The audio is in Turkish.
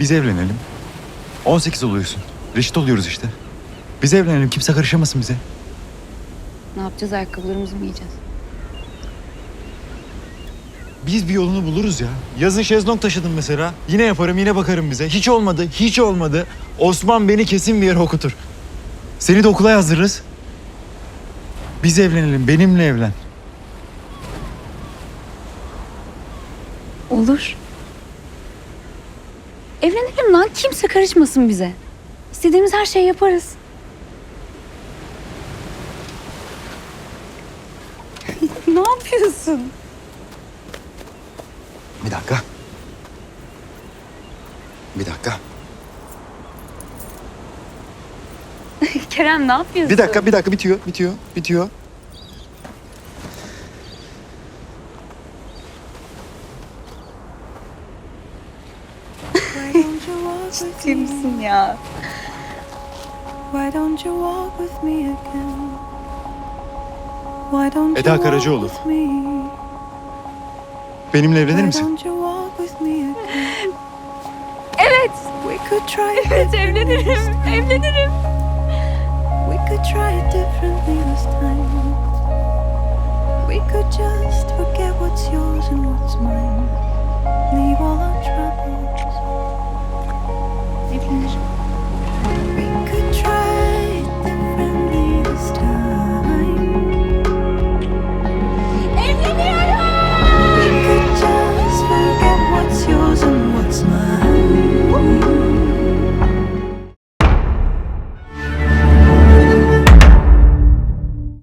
Biz evlenelim. 18 oluyorsun. Reşit oluyoruz işte. Biz evlenelim. Kimse karışamasın bize. Ne yapacağız? Ayakkabılarımızı mı giyeceğiz? Biz bir yolunu buluruz ya. Yazın şezlong taşıdım mesela. Yine yaparım, yine bakarım bize. Hiç olmadı, hiç olmadı. Osman beni kesin bir yere okutur. Seni de okula yazdırırız. Biz evlenelim, benimle evlen. Olur. Evlenelim lan. Kimse karışmasın bize. İstediğimiz her şeyi yaparız. ne yapıyorsun? Bir dakika. Bir dakika. Kerem ne yapıyorsun? Bir dakika, bir dakika bitiyor, bitiyor, bitiyor. Why don't you walk with Ciddi me? misin ya? Why don't you walk with me again? Why don't Eda you Karacaoğlu. walk with me? Benimle evlenir Why misin? don't you walk with me again? Evet. We could try it Evet differently this evlenirim. time. Evlenirim. We could try it differently this time. We could just forget what's yours and what's mine. 没听见什么。